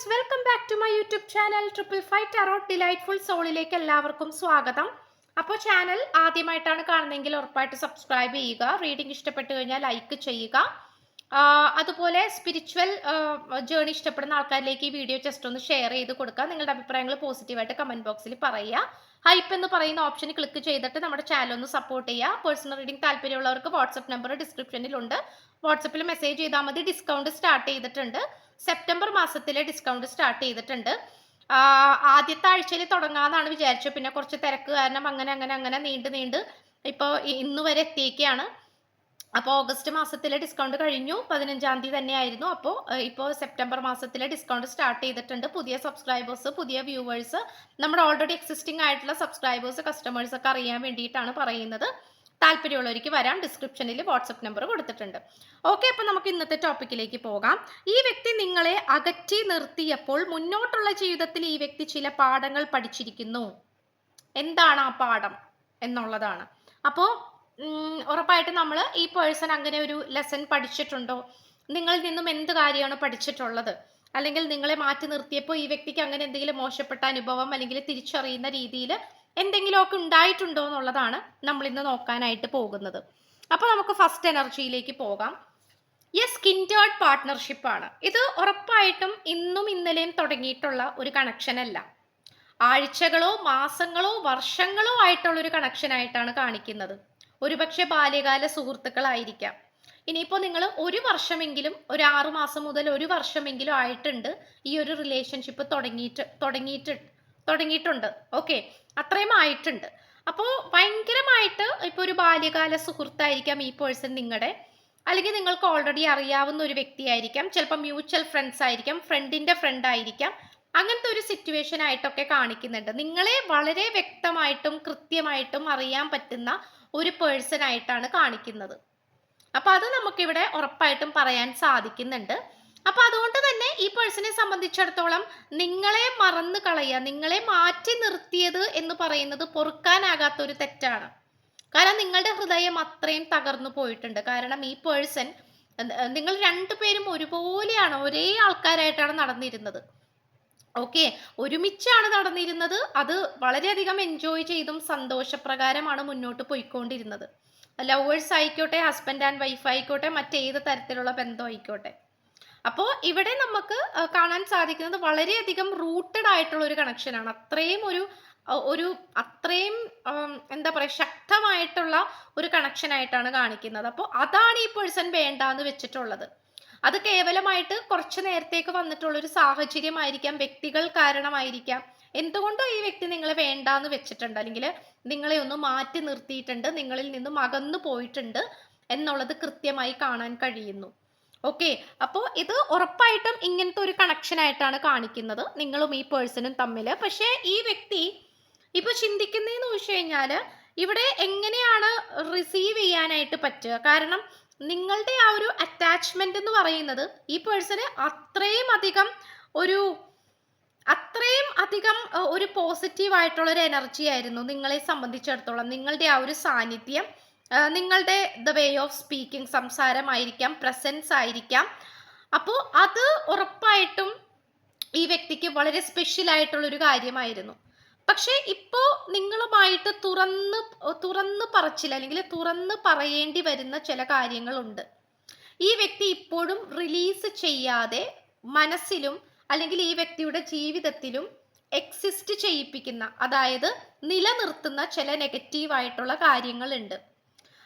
Friends welcome back to my YouTube channel triple five tarot delightful സോളിലേക്ക് എല്ലാവർക്കും സ്വാഗതം. അപ്പോൾ channel ആദ്യമായിട്ടാണ് കാണുന്നതെങ്കിൽ ഉറപ്പായിട്ട് സബ്സ്ക്രൈബ് ചെയ്യുക റീഡിംഗ് ഇഷ്ടപ്പെട്ടു കഴിഞ്ഞാൽ ലൈക്ക് ചെയ്യുക. അതുപോലെ സ്പിരിച്വൽ ജേണി ഇഷ്ടപ്പെടുന്ന ആൾക്കാരിലേക്ക് ഈ വീഡിയോ ജസ്റ്റ് ഒന്ന് ഷെയർ ചെയ്ത് കൊടുക്കുക. നിങ്ങളുടെ അഭിപ്രായങ്ങൾ പോസിറ്റീവായിട്ട് കമന്റ് ബോക്സിൽ പറയുക. ഹൈപ്പ് എന്ന് പറയുന്ന ഓപ്ഷനിൽ ക്ലിക്ക് ചെയ്തിട്ട് നമ്മുടെ ചാനൽ ഒന്ന് സപ്പോർട്ട് ചെയ്യുക. പേഴ്സണൽ റീഡിംഗ് താല്പര്യമുള്ളവർക്ക് വാട്സപ്പ് നമ്പർ ഡിസ്ക്രിപ്ഷനിലുണ്ട് വാട്സപ്പിൽ മെസ്സേജ് ചെയ്താൽ മതി. ഡിസ്കൗണ്ട് സ്റ്റാർട്ട് ചെയ്തിട്ടുണ്ട്. സെപ്റ്റംബർ മാസത്തിലെ ഡിസ്കൗണ്ട് സ്റ്റാർട്ട് ചെയ്തിട്ടുണ്ട്. ആദ്യത്തെ ആഴ്ചയിൽ തുടങ്ങാമെന്നാണ് വിചാരിച്ചത്. പിന്നെ കുറച്ച് തിരക്ക് കാരണം അങ്ങനെ അങ്ങനെ അങ്ങനെ നീണ്ട് നീണ്ട് ഇപ്പോൾ ഇന്ന് വരെ എത്തിയേക്കാണ് അപ്പോൾ ഓഗസ്റ്റ് മാസത്തിലെ ഡിസ്കൗണ്ട് കഴിഞ്ഞു. പതിനഞ്ചാം തീയതി തന്നെയായിരുന്നു. അപ്പോൾ ഇപ്പോൾ സെപ്റ്റംബർ മാസത്തിലെ ഡിസ്കൗണ്ട് സ്റ്റാർട്ട് ചെയ്തിട്ടുണ്ട്. പുതിയ സബ്സ്ക്രൈബേഴ്സ് പുതിയ വ്യൂവേഴ്സ് നമ്മുടെ ഓൾറെഡി എക്സിസ്റ്റിംഗ് ആയിട്ടുള്ള സബ്സ്ക്രൈബേഴ്സ് കസ്റ്റമേഴ്സ് ഒക്കെ അറിയാൻ വേണ്ടിയിട്ടാണ് പറയുന്നത്. താല്പര്യമുള്ളവർക്ക് വരാം. ഡിസ്ക്രിപ്ഷനിൽ വാട്സപ്പ് നമ്പർ കൊടുത്തിട്ടുണ്ട്. ഓക്കെ അപ്പോൾ നമുക്ക് ഇന്നത്തെ ടോപ്പിക്കിലേക്ക് പോകാം. ഈ വ്യക്തി നിങ്ങളെ അകറ്റി നിർത്തിയപ്പോൾ മുന്നോട്ടുള്ള ജീവിതത്തിൽ ഈ വ്യക്തി ചില പാഠങ്ങൾ പഠിച്ചിരിക്കുന്നു. എന്താണ് ആ പാഠം? എന്നുള്ളതാണ്. അപ്പോൾ ഉറപ്പായിട്ടും നമ്മൾ ഈ പേഴ്സൺ അങ്ങനെ ഒരു ലെസൺ പഠിച്ചിട്ടുണ്ടോ? നിങ്ങളിൽ നിന്നും എന്ത് കാര്യമാണ് പഠിച്ചിട്ടുള്ളത്? അല്ലെങ്കിൽ നിങ്ങളെ മാറ്റി നിർത്തിയപ്പോൾ ഈ വ്യക്തിക്ക് അങ്ങനെ എന്തെങ്കിലും മോശപ്പെട്ട അനുഭവം അല്ലെങ്കിൽ തിരിച്ചറിയുന്ന രീതിയിൽ എന്തെങ്കിലുമൊക്കെ ഉണ്ടായിട്ടുണ്ടോ എന്നുള്ളതാണ് നമ്മൾ ഇന്ന് നോക്കാനായിട്ട് പോകുന്നത്. അപ്പോൾ നമുക്ക് ഫസ്റ്റ് എനർജിയിലേക്ക് പോകാം. യെസ് കിൻഡേർഡ് പാർട്ട്ണർഷിപ്പ് ആണ്. ഇത് ഉറപ്പായിട്ടും ഇന്നും ഇന്നലെയും തുടങ്ങിയിട്ടുള്ള ഒരു കണക്ഷൻ അല്ല. ആഴ്ചകളോ മാസങ്ങളോ വർഷങ്ങളോ ആയിട്ടുള്ള ഒരു കണക്ഷൻ ആയിട്ടാണ് കാണിക്കുന്നത്. ഒരുപക്ഷെ ബാല്യകാല സുഹൃത്തുക്കളായിരിക്കാം. ഇനിയിപ്പോൾ നിങ്ങൾ ഒരു വർഷമെങ്കിലും ഒരു ആറു മാസം മുതൽ ഒരു വർഷമെങ്കിലും ആയിട്ടുണ്ട് ഈ ഒരു റിലേഷൻഷിപ്പ് തുടങ്ങിയിട്ട് തുടങ്ങിയിട്ട് തുടങ്ങിയിട്ടുണ്ട്. ഓക്കെ അത്രയും ആയിട്ടുണ്ട്. അപ്പോൾ ഭയങ്കരമായിട്ട് ഇപ്പോൾ ഒരു ബാല്യകാല സുഹൃത്തായിരിക്കാം ഈ പേഴ്സൺ നിങ്ങളുടെ അല്ലെങ്കിൽ നിങ്ങൾക്ക് ഓൾറെഡി അറിയാവുന്ന ഒരു വ്യക്തിയായിരിക്കാം. ചിലപ്പോൾ മ്യൂച്വൽ ഫ്രണ്ട്സ് ആയിരിക്കാം. ഫ്രണ്ടിന്റെ ഫ്രണ്ട് ആയിരിക്കാം. അങ്ങനത്തെ ഒരു സിറ്റുവേഷൻ ആയിട്ടൊക്കെ കാണിക്കുന്നുണ്ട്. നിങ്ങളെ വളരെ വ്യക്തമായിട്ടും കൃത്യമായിട്ടും അറിയാൻ പറ്റുന്ന ഒരു പേഴ്സൺ ആയിട്ടാണ് കാണിക്കുന്നത്. അപ്പൊ അത് നമുക്കിവിടെ ഉറപ്പായിട്ടും പറയാൻ സാധിക്കുന്നുണ്ട്. അപ്പൊ അതുകൊണ്ട് തന്നെ ഈ പേഴ്സണെ സംബന്ധിച്ചിടത്തോളം നിങ്ങളെ മറന്നു കളയുക നിങ്ങളെ മാറ്റി നിർത്തിയത് എന്ന് പറയുന്നത് പൊറുക്കാനാകാത്ത ഒരു തെറ്റാണ്. കാരണം നിങ്ങളുടെ ഹൃദയം അത്രയും തകർന്നു പോയിട്ടുണ്ട്. കാരണം ഈ പേഴ്സൺ നിങ്ങൾ രണ്ടുപേരും ഒരുപോലെയാണ് ഒരേ ആൾക്കാരായിട്ടാണ് നടന്നിരുന്നത്. ഓക്കെ. ഒരുമിച്ചാണ് നടന്നിരുന്നത്. അത് വളരെയധികം എൻജോയ് ചെയ്തും സന്തോഷപ്രകാരമാണ് മുന്നോട്ട് പോയിക്കൊണ്ടിരുന്നത്. ലവേഴ്സ് ആയിക്കോട്ടെ ഹസ്ബൻഡ് ആൻഡ് വൈഫ് ആയിക്കോട്ടെ മറ്റേത് തരത്തിലുള്ള ബന്ധം ആയിക്കോട്ടെ അപ്പോൾ ഇവിടെ നമുക്ക് കാണാൻ സാധിക്കുന്നത് വളരെയധികം റൂട്ടഡ് ആയിട്ടുള്ള ഒരു കണക്ഷനാണ് അത്രയും ഒരു ഒരു അത്രയും എന്താ പറയുക ശക്തമായിട്ടുള്ള ഒരു കണക്ഷൻ ആയിട്ടാണ് കാണിക്കുന്നത്. അപ്പോൾ അതാണ് ഈ പേഴ്സൺ വേണ്ടാന്ന് വെച്ചിട്ടുള്ളത്. അത് കേവലമായിട്ട് കുറച്ച് നേരത്തേക്ക് വന്നിട്ടുള്ള ഒരു സാഹചര്യമായിരിക്കാം വ്യക്തികൾ കാരണമായിരിക്കാം. എന്തുകൊണ്ടോ ഈ വ്യക്തി നിങ്ങളെ വേണ്ടാന്ന് വെച്ചിട്ടുണ്ട് അല്ലെങ്കിൽ നിങ്ങളെ ഒന്ന് മാറ്റി നിർത്തിയിട്ടുണ്ട് നിങ്ങളിൽ നിന്നും അകന്നു പോയിട്ടുണ്ട് എന്നുള്ളത് കൃത്യമായി കാണാൻ കഴിയുന്നു. ഓക്കെ അപ്പോൾ ഇത് ഉറപ്പായിട്ടും ഇങ്ങനത്തെ ഒരു കണക്ഷൻ ആയിട്ടാണ് കാണിക്കുന്നത്. നിങ്ങളും ഈ പേഴ്സണും തമ്മിൽ. പക്ഷേ ഈ വ്യക്തി ഇപ്പൊ ചിന്തിക്കുന്നതെന്ന് ചോദിച്ചു കഴിഞ്ഞാൽ ഇവിടെ എങ്ങനെയാണ് റിസീവ് ചെയ്യാനായിട്ട് പറ്റുക? കാരണം നിങ്ങളുടെ ആ ഒരു അറ്റാച്ച്മെന്റ് എന്ന് പറയുന്നത് ഈ പേഴ്സണ് അത്രയും അധികം ഒരു അത്രയും അധികം ഒരു പോസിറ്റീവ് ആയിട്ടുള്ള ഒരു എനർജി ആയിരുന്നു നിങ്ങളെ സംബന്ധിച്ചിടത്തോളം. നിങ്ങളുടെ ആ ഒരു സാന്നിധ്യം നിങ്ങളുടെ ദ വേ ഓഫ് സ്പീക്കിംഗ് സംസാരമായിരിക്കാം പ്രസൻസ് ആയിരിക്കാം. അപ്പോൾ അത് ഉറപ്പായിട്ടും ഈ വ്യക്തിക്ക് വളരെ സ്പെഷ്യൽ ആയിട്ടുള്ള ഒരു കാര്യമായിരുന്നു. പക്ഷേ ഇപ്പോൾ നിങ്ങളുമായിട്ട് തുറന്ന് തുറന്ന് പറച്ചില്ല അല്ലെങ്കിൽ തുറന്ന് പറയേണ്ടി വരുന്ന ചില കാര്യങ്ങളുണ്ട്. ഈ വ്യക്തി ഇപ്പോഴും റിലീസ് ചെയ്യാതെ മനസ്സിലും അല്ലെങ്കിൽ ഈ വ്യക്തിയുടെ ജീവിതത്തിലും എക്സിസ്റ്റ് ചെയ്യിപ്പിക്കുന്ന അതായത് നിലനിർത്തുന്ന ചില നെഗറ്റീവായിട്ടുള്ള കാര്യങ്ങളുണ്ട്.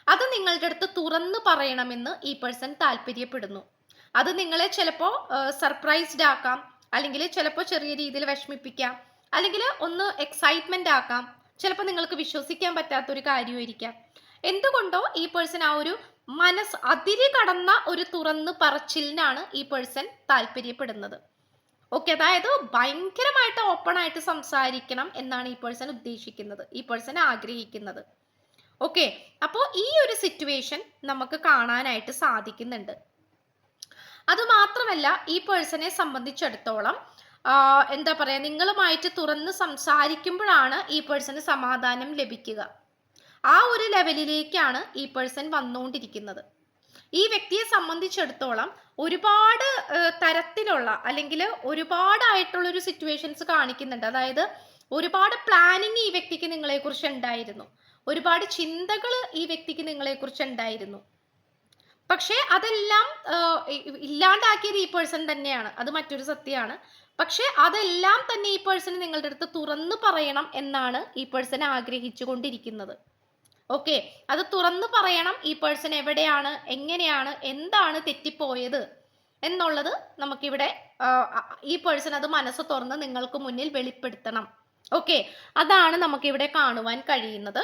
അത് നിങ്ങളുടെ അടുത്ത് തുറന്നു പറയണമെന്ന് ഈ പേഴ്സൺ താല്പര്യപ്പെടുന്നു. അത് നിങ്ങളെ ചിലപ്പോൾ സർപ്രൈസ്ഡ് ആക്കാം. അല്ലെങ്കിൽ ചിലപ്പോൾ ചെറിയ രീതിയിൽ വിഷമിപ്പിക്കാം. അല്ലെങ്കിൽ ഒന്ന് എക്സൈറ്റ്മെന്റ് ആക്കാം. ചിലപ്പോൾ നിങ്ങൾക്ക് വിശ്വസിക്കാൻ പറ്റാത്ത ഒരു കാര്യമായിരിക്കാം. എന്തുകൊണ്ടോ ഈ പേഴ്സൺ ആ ഒരു മനസ് അതിരി കടന്ന ഒരു തുറന്ന് പറച്ചിലിനാണ് ഈ പേഴ്സൺ താല്പര്യപ്പെടുന്നത്. ഓക്കെ അതായത് ഭയങ്കരമായിട്ട് ഓപ്പൺ ആയിട്ട് സംസാരിക്കണം എന്നാണ് ഈ പേഴ്സൺ ഉദ്ദേശിക്കുന്നത്. ഈ പേഴ്സൺ ആഗ്രഹിക്കുന്നത്. ഓക്കെ അപ്പോൾ ഈ ഒരു സിറ്റുവേഷൻ നമുക്ക് കാണാനായിട്ട് സാധിക്കുന്നുണ്ട്. അതുമാത്രമല്ല ഈ പേഴ്സണെ സംബന്ധിച്ചിടത്തോളം എന്താ പറയുക നിങ്ങളുമായിട്ട് തുറന്ന് സംസാരിക്കുമ്പോഴാണ് ഈ പേഴ്സന് സമാധാനം ലഭിക്കുക. ആ ഒരു ലെവലിലേക്കാണ് ഈ പേഴ്സൺ വന്നുകൊണ്ടിരിക്കുന്നത്. ഈ വ്യക്തിയെ സംബന്ധിച്ചിടത്തോളം ഒരുപാട് തരത്തിലുള്ള അല്ലെങ്കിൽ ഒരുപാടായിട്ടുള്ള ഒരു സിറ്റുവേഷൻസ് കാണിക്കുന്നുണ്ട്. അതായത് ഒരുപാട് പ്ലാനിങ് ഈ വ്യക്തിക്ക് നിങ്ങളെക്കുറിച്ച് ഉണ്ടായിരുന്നു. ഒരുപാട് ചിന്തകൾ ഈ വ്യക്തിക്ക് നിങ്ങളെക്കുറിച്ച് ഉണ്ടായിരുന്നു. പക്ഷേ അതെല്ലാം ഇല്ലാണ്ടാക്കിയത് ഈ പേഴ്സൺ തന്നെയാണ്. അത് മറ്റൊരു സത്യമാണ്. പക്ഷേ അതെല്ലാം തന്നെ ഈ പേഴ്സൺ നിങ്ങളുടെ അടുത്ത് തുറന്നു പറയണം എന്നാണ് ഈ പേഴ്സൺ ആഗ്രഹിച്ചു കൊണ്ടിരിക്കുന്നത് ഓക്കെ അത് തുറന്നു പറയണം ഈ പേഴ്സൺ എവിടെയാണ് എങ്ങനെയാണ് എന്താണ് തെറ്റിപ്പോയത് എന്നുള്ളത് നമുക്കിവിടെ ഈ പേഴ്സൺ അത് മനസ്സ് തുറന്ന് നിങ്ങൾക്ക് മുന്നിൽ വെളിപ്പെടുത്തണം. ഓക്കെ അതാണ് നമുക്കിവിടെ കാണുവാൻ കഴിയുന്നത്.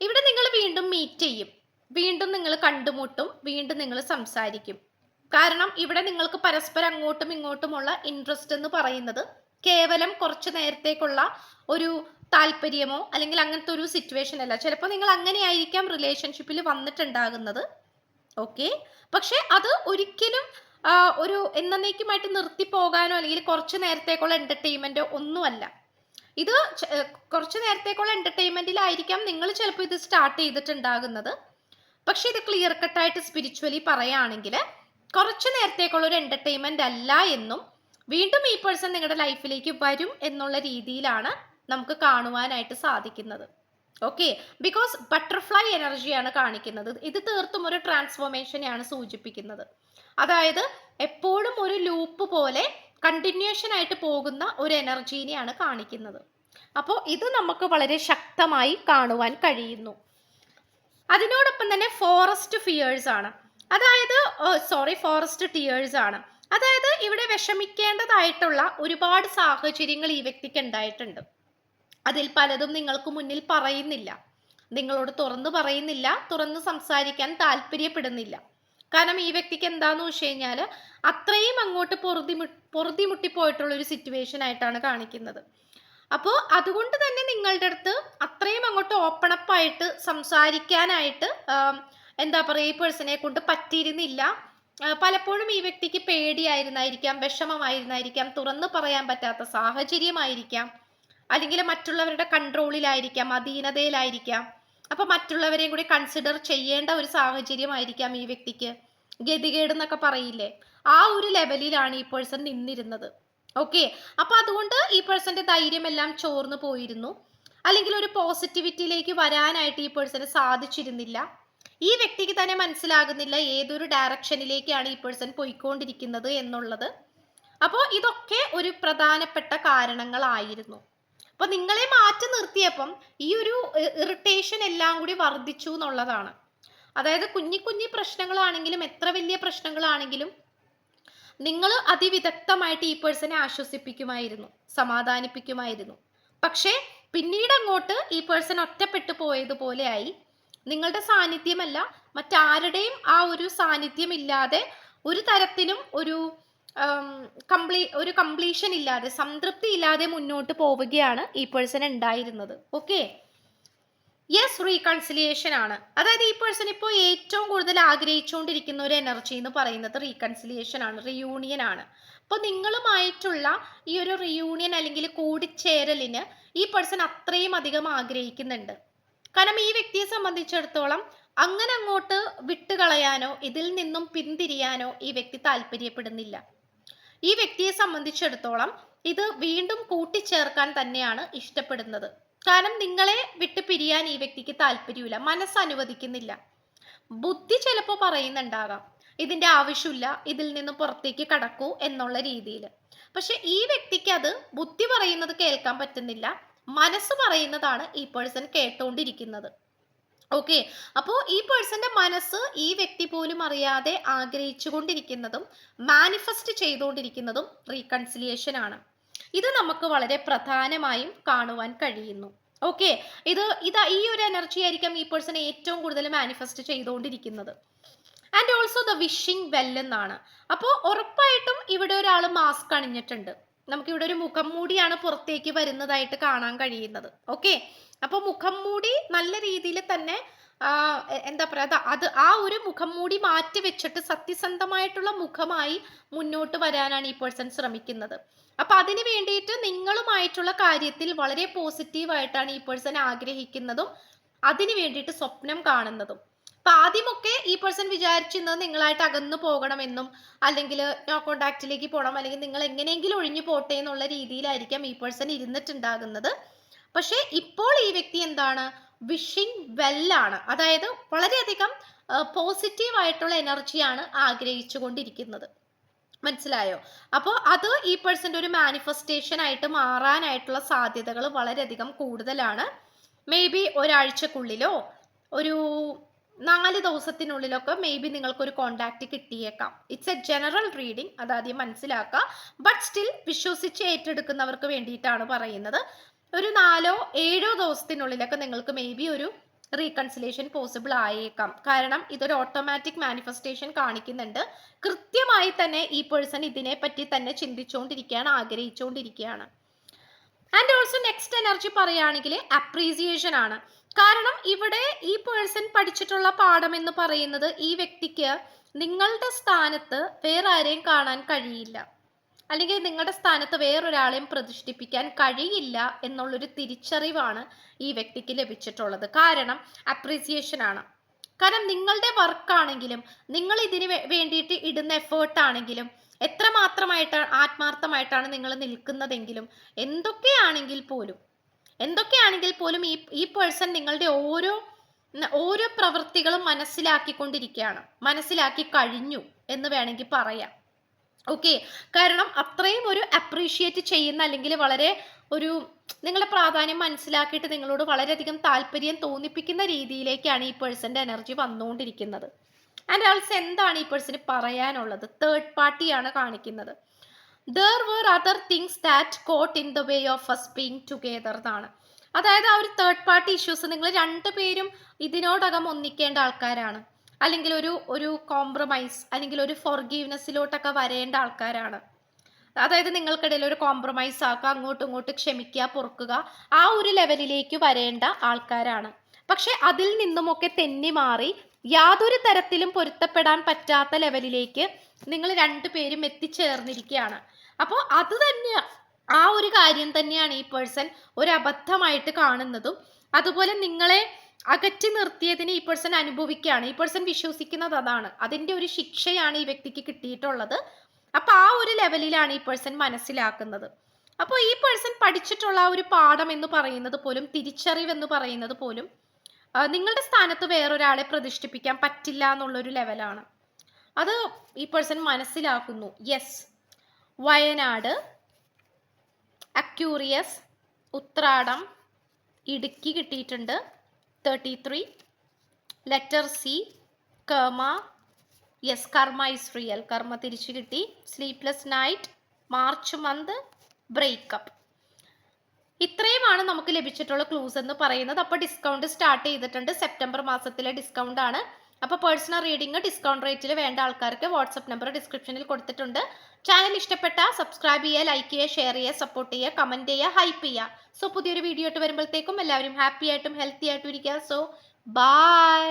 ഇവിടെ നിങ്ങൾ വീണ്ടും മീറ്റ് ചെയ്യും. വീണ്ടും നിങ്ങൾ കണ്ടുമുട്ടും വീണ്ടും നിങ്ങൾ സംസാരിക്കും. കാരണം ഇവിടെ നിങ്ങൾക്ക് പരസ്പരം അങ്ങോട്ടും ഇങ്ങോട്ടുമുള്ള ഇൻട്രസ്റ്റ് എന്ന് പറയുന്നത് കേവലം കുറച്ച് നേരത്തേക്കുള്ള ഒരു താല്പര്യമോ അല്ലെങ്കിൽ അങ്ങനത്തെ ഒരു സിറ്റുവേഷൻ അല്ല. ചിലപ്പോൾ നിങ്ങൾ അങ്ങനെയായിരിക്കാം റിലേഷൻഷിപ്പിൽ വന്നിട്ടുണ്ടാകുന്നത്. ഓക്കെ പക്ഷെ അത് ഒരിക്കലും ഒരു എന്നേക്കുമായിട്ട് നിർത്തി പോകാനോ അല്ലെങ്കിൽ കുറച്ച് നേരത്തേക്കുള്ള എന്റർടൈൻമെന്റോ ഒന്നുമല്ല. ഇത് കുറച്ച് നേരത്തേക്കുള്ള എന്റർടൈൻമെന്റിലായിരിക്കാം നിങ്ങൾ ചിലപ്പോൾ ഇത് സ്റ്റാർട്ട് ചെയ്തിട്ടുണ്ടാകുന്നത്. പക്ഷെ ഇത് ക്ലിയർ കട്ടായിട്ട് സ്പിരിച്വലി പറയുകയാണെങ്കിൽ കുറച്ച് നേരത്തേക്കുള്ള ഒരു എന്റർടൈൻമെന്റ് അല്ല എന്നും വീണ്ടും ഈ പേഴ്സൺ നിങ്ങളുടെ ലൈഫിലേക്ക് വരും എന്നുള്ള രീതിയിലാണ് നമുക്ക് കാണുവാനായിട്ട് സാധിക്കുന്നത്. ഓക്കെ ബിക്കോസ് ബട്ടർഫ്ലൈ എനർജിയാണ് കാണിക്കുന്നത്. ഇത് തീർത്തും ഒരു ട്രാൻസ്ഫോർമേഷനെയാണ് സൂചിപ്പിക്കുന്നത്. അതായത് എപ്പോഴും ഒരു ലൂപ്പ് പോലെ കണ്ടിന്യൂഷൻ ആയിട്ട് പോകുന്ന ഒരു എനർജീനെയാണ് കാണിക്കുന്നത്. അപ്പോൾ ഇത് നമുക്ക് വളരെ ശക്തമായി കാണുവാൻ കഴിയുന്നു. അതിനോടൊപ്പം തന്നെ ഫോറസ്റ്റ് ഫിയേഴ്സ് ആണ്. അതായത് സോറി ഫോറസ്റ്റ് ടിയേഴ്സ് ആണ്. അതായത് ഇവിടെ വിഷമിക്കേണ്ടതായിട്ടുള്ള ഒരുപാട് സാഹചര്യങ്ങൾ ഈ വ്യക്തിക്ക് ഉണ്ടായിട്ടുണ്ട്. അതിൽ പലതും നിങ്ങൾക്ക് മുന്നിൽ പറയുന്നില്ല. നിങ്ങളോട് തുറന്നു പറയുന്നില്ല തുറന്ന് സംസാരിക്കാൻ താല്പര്യപ്പെടുന്നില്ല. കാരണം ഈ വ്യക്തിക്ക് എന്താന്ന് വെച്ച് കഴിഞ്ഞാൽ അത്രയും അങ്ങോട്ട് പൊറുതിമു പൊറുതിമുട്ടിപ്പോയിട്ടുള്ള ഒരു സിറ്റുവേഷൻ ആയിട്ടാണ് കാണിക്കുന്നത്. അപ്പോൾ അതുകൊണ്ട് തന്നെ നിങ്ങളുടെ അടുത്ത് അത്രയും അങ്ങോട്ട് ഓപ്പൺ അപ്പ് ആയിട്ട് സംസാരിക്കാനായിട്ട് എന്താ പറയുക ഈ പേഴ്സണെ കൊണ്ട് പറ്റിയിരുന്നില്ല. പലപ്പോഴും ഈ വ്യക്തിക്ക് പേടിയായിരുന്നായിരിക്കാം വിഷമമായിരുന്നായിരിക്കാം തുറന്നു പറയാൻ പറ്റാത്ത സാഹചര്യമായിരിക്കാം. അല്ലെങ്കിൽ മറ്റുള്ളവരുടെ കൺട്രോളിലായിരിക്കാം അധീനതയിലായിരിക്കാം. അപ്പൊ മറ്റുള്ളവരെയും കൂടി കൺസിഡർ ചെയ്യേണ്ട ഒരു സാഹചര്യമായിരിക്കാം ഈ വ്യക്തിക്ക്. ഗതികേട് എന്നൊക്കെ പറയില്ലേ? ആ ഒരു ലെവലിലാണ് ഈ പേഴ്സൺ നിന്നിരുന്നത്. ഓക്കെ അപ്പൊ അതുകൊണ്ട് ഈ പേഴ്സന്റെ ധൈര്യമെല്ലാം ചോർന്നു പോയിരുന്നു. അല്ലെങ്കിൽ ഒരു പോസിറ്റിവിറ്റിയിലേക്ക് വരാനായിട്ട് ഈ പേഴ്സന് സാധിച്ചിരുന്നില്ല. ഈ വ്യക്തിക്ക് തന്നെ മനസ്സിലാകുന്നില്ല ഏതൊരു ഡയറക്ഷനിലേക്കാണ് ഈ പേഴ്സൺ പോയിക്കൊണ്ടിരിക്കുന്നത് എന്നുള്ളത്. അപ്പോൾ ഇതൊക്കെ ഒരു പ്രധാനപ്പെട്ട കാരണങ്ങളായിരുന്നു. അപ്പൊ നിങ്ങളെ മാറ്റി നിർത്തിയപ്പം ഈ ഒരു ഇറിറ്റേഷൻ എല്ലാം കൂടി വർദ്ധിച്ചു എന്നുള്ളതാണ്. അതായത് കുഞ്ഞി കുഞ്ഞി പ്രശ്നങ്ങളാണെങ്കിലും എത്ര വലിയ പ്രശ്നങ്ങളാണെങ്കിലും നിങ്ങൾ അതിവിദഗ്ധമായിട്ട് ഈ പേഴ്സണെ ആശ്വസിപ്പിക്കുമായിരുന്നു സമാധാനിപ്പിക്കുമായിരുന്നു. പക്ഷേ പിന്നീട് അങ്ങോട്ട് ഈ പേഴ്സൺ ഒറ്റപ്പെട്ടു പോയതുപോലെയായി നിങ്ങളുടെ സാന്നിധ്യമല്ല മറ്റാരുടെയും ആ ഒരു സാന്നിധ്യം ഇല്ലാതെ ഒരു തരത്തിലും ഒരു കംപ്ലീ ഒരു കംപ്ലീഷൻ ഇല്ലാതെ സംതൃപ്തി ഇല്ലാതെ മുന്നോട്ട് പോവുകയാണ് ഈ പേഴ്സൺ ഉണ്ടായിരുന്നത്. ഓക്കെ യെസ് റീകൺസിലിയേഷൻ ആണ്. അതായത് ഈ പേഴ്സൺ ഇപ്പോൾ ഏറ്റവും കൂടുതൽ ആഗ്രഹിച്ചുകൊണ്ടിരിക്കുന്ന ഒരു എനർജി എന്ന് പറയുന്നത് റീകൺസിലിയേഷൻ ആണ് റിയൂണിയൻ ആണ്. അപ്പോൾ നിങ്ങളുമായിട്ടുള്ള ഈ ഒരു റിയൂണിയൻ അല്ലെങ്കിൽ കൂടിച്ചേരലിന് ഈ പേഴ്സൺ അത്രയും അധികം ആഗ്രഹിക്കുന്നുണ്ട്. കാരണം ഈ വ്യക്തിയെ സംബന്ധിച്ചിടത്തോളം അങ്ങനെ അങ്ങോട്ട് വിട്ടുകളയാനോ ഇതിൽ നിന്നും പിന്തിരിയാനോ ഈ വ്യക്തി താല്പര്യപ്പെടുന്നില്ല. ഈ വ്യക്തിയെ സംബന്ധിച്ചിടത്തോളം ഇത് വീണ്ടും കൂട്ടിച്ചേർക്കാൻ തന്നെയാണ് ഇഷ്ടപ്പെടുന്നത്. കാരണം നിങ്ങളെ വിട്ട് പിരിയാൻ ഈ വ്യക്തിക്ക് താല്പര്യമില്ല മനസ്സ് അനുവദിക്കുന്നില്ല. ബുദ്ധി ചിലപ്പോൾ പറയുന്നുണ്ടാകാം ഇതിന്റെ ആവശ്യമില്ല ഇതിൽ നിന്ന് പുറത്തേക്ക് കടക്കൂ എന്നുള്ള രീതിയിൽ പക്ഷെ ഈ വ്യക്തിക്ക് അത് ബുദ്ധി പറയുന്നത് കേൾക്കാൻ പറ്റുന്നില്ല മനസ്സ് പറയുന്നതാണ് ഈ പേഴ്സൺ കേട്ടുകൊണ്ടിരിക്കുന്നത് ഓക്കെ അപ്പോൾ ഈ പേഴ്സന്റെ മനസ്സ് ഈ വ്യക്തി പോലും അറിയാതെ ആഗ്രഹിച്ചുകൊണ്ടിരിക്കുന്നതും മാനിഫെസ്റ്റ് ചെയ്തുകൊണ്ടിരിക്കുന്നതും റീകൺസിലിയേഷൻ ആണ്. ഇത് നമുക്ക് വളരെ പ്രധാനമായും കാണുവാൻ കഴിയുന്നു. ഓക്കെ ഇത് ഇത് ഈ ഒരു എനർജി ആയിരിക്കാം ഈ പേഴ്സൺ ഏറ്റവും കൂടുതൽ മാനിഫെസ്റ്റ് ചെയ്തുകൊണ്ടിരിക്കുന്നത്. And also the wishing well എന്നാണ്. അപ്പോൾ ഉറപ്പായിട്ടും ഇവിടെ ഒരാൾ മാസ്ക് അണിഞ്ഞിട്ടുണ്ട്. നമുക്ക് ഇവിടെ ഒരു മുഖം മൂടിയാണ് പുറത്തേക്ക് വരുന്നതായിട്ട് കാണാൻ കഴിയുന്നത്. ഓക്കെ അപ്പോൾ മുഖം മൂടി നല്ല രീതിയിൽ തന്നെ എന്താ പറയുക അത് അത് ആ ഒരു മുഖം മൂടി മാറ്റി വെച്ചിട്ട് സത്യസന്ധമായിട്ടുള്ള മുഖമായി മുന്നോട്ട് വരാനാണ് ഈ പേഴ്സൺ ശ്രമിക്കുന്നത്. അപ്പൊ അതിന് വേണ്ടിയിട്ട് നിങ്ങളുമായിട്ടുള്ള കാര്യത്തിൽ വളരെ പോസിറ്റീവായിട്ടാണ് ഈ പേഴ്സൺ ആഗ്രഹിക്കുന്നതും അതിന് വേണ്ടിയിട്ട് സ്വപ്നം കാണുന്നതും. അപ്പൊ ആദ്യമൊക്കെ ഈ പേഴ്സൺ വിചാരിച്ചിരുന്നത് നിങ്ങളായിട്ട് അകന്നു പോകണമെന്നും അല്ലെങ്കിൽ നോ കോണ്ടാക്റ്റിലേക്ക് പോകണം അല്ലെങ്കിൽ നിങ്ങൾ എങ്ങനെയെങ്കിലും ഒഴിഞ്ഞു പോട്ടെ എന്നുള്ള രീതിയിലായിരിക്കാം ഈ പേഴ്സൺ ഇരുന്നിട്ടുണ്ടാകുന്നത്. പക്ഷേ ഇപ്പോൾ ഈ വ്യക്തി എന്താണ്? വിഷിംഗ് വെല്ലാണ് അതായത് വളരെയധികം പോസിറ്റീവ് ആയിട്ടുള്ള എനർജിയാണ് ആഗ്രഹിച്ചു കൊണ്ടിരിക്കുന്നത് മനസ്സിലായോ? അപ്പോൾ അത് ഈ പേഴ്സന്റെ ഒരു മാനിഫെസ്റ്റേഷൻ ആയിട്ട് മാറാനായിട്ടുള്ള സാധ്യതകൾ വളരെയധികം കൂടുതലാണ്. മേ ബി ഒരാഴ്ചക്കുള്ളിലോ ഒരു നാല് ദിവസത്തിനുള്ളിലൊക്കെ മേ ബി നിങ്ങൾക്കൊരു കോണ്ടാക്ട് കിട്ടിയേക്കാം. ഇറ്റ്സ് എ ജനറൽ റീഡിംഗ് അതാദ്യം മനസ്സിലാക്കുക ബട്ട് സ്റ്റിൽ വിശ്വസിച്ച് ഏറ്റെടുക്കുന്നവർക്ക് വേണ്ടിയിട്ടാണ് പറയുന്നത്. ഒരു നാലോ ഏഴോ ദിവസത്തിനുള്ളിലൊക്കെ നിങ്ങൾക്ക് മേ ബി ഒരു റീകൺസിലേഷൻ പോസിബിൾ ആയേക്കാം. കാരണം ഇതൊരു ഓട്ടോമാറ്റിക് മാനിഫെസ്റ്റേഷൻ കാണിക്കുന്നുണ്ട്. കൃത്യമായി തന്നെ ഈ പേഴ്സൺ ഇതിനെ പറ്റി തന്നെ ചിന്തിച്ചുകൊണ്ടിരിക്കുകയാണ് ആഗ്രഹിച്ചുകൊണ്ടിരിക്കുകയാണ് ആൻഡ് ഓൾസോ നെക്സ്റ്റ് എനർജി പറയുകയാണെങ്കിൽ അപ്രീസിയേഷൻ ആണ്. കാരണം ഇവിടെ ഈ പേഴ്സൺ പഠിച്ചിട്ടുള്ള പാഠം എന്ന് പറയുന്നത് ഈ വ്യക്തിക്ക് നിങ്ങളുടെ സ്ഥാനത്ത് വേറെ ആരെയും കാണാൻ കഴിയില്ല. അല്ലെങ്കിൽ നിങ്ങളുടെ സ്ഥാനത്ത് വേറൊരാളെയും പ്രതിഷ്ഠിപ്പിക്കാൻ കഴിയില്ല എന്നുള്ളൊരു തിരിച്ചറിവാണ് ഈ വ്യക്തിക്ക് ലഭിച്ചിട്ടുള്ളത്. കാരണം അപ്രീസിയേഷൻ ആണ്. കാരണം നിങ്ങളുടെ വർക്കാണെങ്കിലും നിങ്ങൾ ഇതിന് വേണ്ടിയിട്ട് ഇടുന്ന എഫേർട്ട് ആണെങ്കിലും എത്രമാത്രമായിട്ടാണ് ആത്മാർത്ഥമായിട്ടാണ് നിങ്ങൾ നിൽക്കുന്നതെങ്കിലും എന്തൊക്കെയാണെങ്കിൽ പോലും എന്തൊക്കെയാണെങ്കിൽ പോലും ഈ ഈ പേഴ്സൺ നിങ്ങളുടെ ഓരോ ഓരോ പ്രവൃത്തികളും മനസ്സിലാക്കിക്കൊണ്ടിരിക്കുകയാണ്. മനസ്സിലാക്കി കഴിഞ്ഞു എന്ന് വേണമെങ്കിൽ പറയാം. ഓക്കെ കാരണം അത്രയും ഒരു അപ്രീഷിയേറ്റ് ചെയ്യുന്ന അല്ലെങ്കിൽ വളരെ ഒരു നിങ്ങളുടെ പ്രാധാന്യം മനസ്സിലാക്കിയിട്ട് നിങ്ങളോട് വളരെയധികം താല്പര്യം തോന്നിപ്പിക്കുന്ന രീതിയിലേക്കാണ് ഈ പേഴ്സന്റെ എനർജി വന്നുകൊണ്ടിരിക്കുന്നത്. ആൻഡ് ആൾസ് എന്താണ് ഈ പേഴ്സന് പറയാനുള്ളത്? തേർഡ് പാർട്ടിയാണ് കാണിക്കുന്നത്. There were other things that caught in the way of us being together എന്നാണ്. അതായത് ആ ഒരു തേർഡ് പാർട്ടി ഇഷ്യൂസ് നിങ്ങൾ രണ്ടുപേരും ഇതിനോടകം ഒന്നിക്കേണ്ട ആൾക്കാരാണ്. അല്ലെങ്കിൽ ഒരു ഒരു കോംപ്രമൈസ് അല്ലെങ്കിൽ ഒരു ഫോർഗീവ്നെസ്സിലോട്ടൊക്കെ വരേണ്ട ആൾക്കാരാണ്. അതായത് നിങ്ങൾക്കിടയിൽ ഒരു കോംപ്രമൈസ് ആക്കുക അങ്ങോട്ടും ഇങ്ങോട്ട് ക്ഷമിക്കുക പൊറുക്കുക ആ ഒരു ലെവലിലേക്ക് വരേണ്ട ആൾക്കാരാണ്. പക്ഷെ അതിൽ നിന്നുമൊക്കെ തെന്നി മാറി യാതൊരു തരത്തിലും പൊരുത്തപ്പെടാൻ പറ്റാത്ത ലെവലിലേക്ക് നിങ്ങൾ രണ്ടുപേരും എത്തിച്ചേർന്നിരിക്കുകയാണ്. അപ്പോൾ അത് തന്നെ ആ ഒരു കാര്യം തന്നെയാണ് ഈ പേഴ്സൺ ഒരു അബദ്ധമായിട്ട് കാണുന്നതും. അതുപോലെ നിങ്ങളെ അകറ്റി നിർത്തിയതിന് ഈ പേഴ്സൺ അനുഭവിക്കുകയാണ്. ഈ പേഴ്സൺ വിശ്വസിക്കുന്നത് അതാണ്. അതിന്റെ ഒരു ശിക്ഷയാണ് ഈ വ്യക്തിക്ക് കിട്ടിയിട്ടുള്ളത്. അപ്പോൾ ആ ഒരു ലെവലിലാണ് ഈ പേഴ്സൺ മനസ്സിലാക്കുന്നത്. അപ്പോൾ ഈ പേഴ്സൺ പഠിച്ചിട്ടുള്ള ആ ഒരു പാഠം എന്ന് പറയുന്നത് പോലും തിരിച്ചറിവ് എന്ന് പറയുന്നത് പോലും നിങ്ങളുടെ സ്ഥാനത്ത് വേറൊരാളെ പ്രതിഷ്ഠിപ്പിക്കാൻ പറ്റില്ല എന്നുള്ളൊരു ലെവലാണ് അത് ഈ പേഴ്സൺ മനസ്സിലാക്കുന്നു. യെസ് വയനാട് അക്യൂറിയസ് ഉത്രാടം ഇടുക്കി കിട്ടിയിട്ടുണ്ട്. Thirty three letter C karma yes karma is real karma തിരിച്ചു കിട്ടി. Sleepless night March month breakup ഇത്രയുമാണ് നമുക്ക് ലഭിച്ചിട്ടുള്ള ക്ലൂസ് എന്ന് പറയുന്നത്. അപ്പോൾ ഡിസ്കൗണ്ട് സ്റ്റാർട്ട് ചെയ്തിട്ടുണ്ട്. സെപ്റ്റംബർ മാസത്തിലെ ഡിസ്കൗണ്ട് ആണ്. അപ്പോൾ പേഴ്സണൽ റീഡിംഗ് ഡിസ്കൗണ്ട് റേറ്റിൽ വേണ്ട ആൾക്കാർക്ക് വാട്സപ്പ് നമ്പർ ഡിസ്ക്രിപ്ഷനിൽ കൊടുത്തിട്ടുണ്ട്. ചാനൽ ഇഷ്ടപ്പെട്ട സബ്സ്ക്രൈബ് ചെയ്യുക ലൈക്ക് ചെയ്യുക ഷെയർ ചെയ്യുക സപ്പോർട്ട് ചെയ്യുക കമന്റ് ചെയ്യുക ഹൈപ്പ് ചെയ്യുക. സോ പുതിയൊരു വീഡിയോ ആയിട്ട് വരുമ്പോഴത്തേക്കും എല്ലാവരും ഹാപ്പി ആയിട്ടും ഹെൽത്തി ആയിട്ടും ഇരിക്കുക. So by